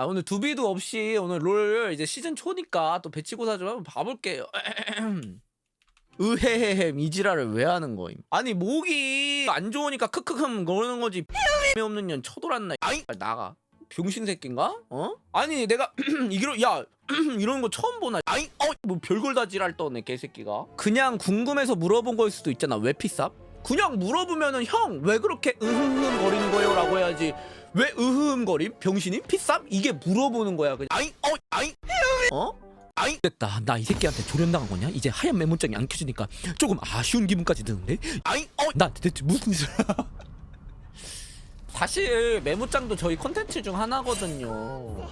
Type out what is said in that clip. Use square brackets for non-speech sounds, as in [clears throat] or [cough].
아 오늘 두비도 없이 오늘 롤 이제 시즌 초니까 또 배치고사 좀 한번 봐볼게요. [clears throat] 으헤헤헴 이지랄을 왜 하는 거임? 아니 목이 안 좋으니까 크크흠 그러는 거지. 없는 년 쳐돌았나? 아이 나가. 병신 새끼인가? 어? 아니 내가 [clears throat] 이기로 야 [clears throat] 이런 거 처음 보나? 아이 어뭐 별걸 다 지랄 떠네 개새끼가. 그냥 궁금해서 물어본 거일 수도 있잖아. 왜 피쌉? 그냥 물어보면은 형 왜 그렇게 으흠흠 거리는 거예요라고 해야지. 왜 으흠 거림? 병신이 피쌉? 이게 물어보는 거야. 그냥 아이 어 아이 어? 아이 됐다. 나 이 새끼한테 조련당한 거냐? 이제 하얀 메모장이 안 켜지니까 조금 아쉬운 기분까지 드는데. 아이 어? 나 대체 무슨 짓을? 사실 메모장도 저희 컨텐츠 중 하나거든요.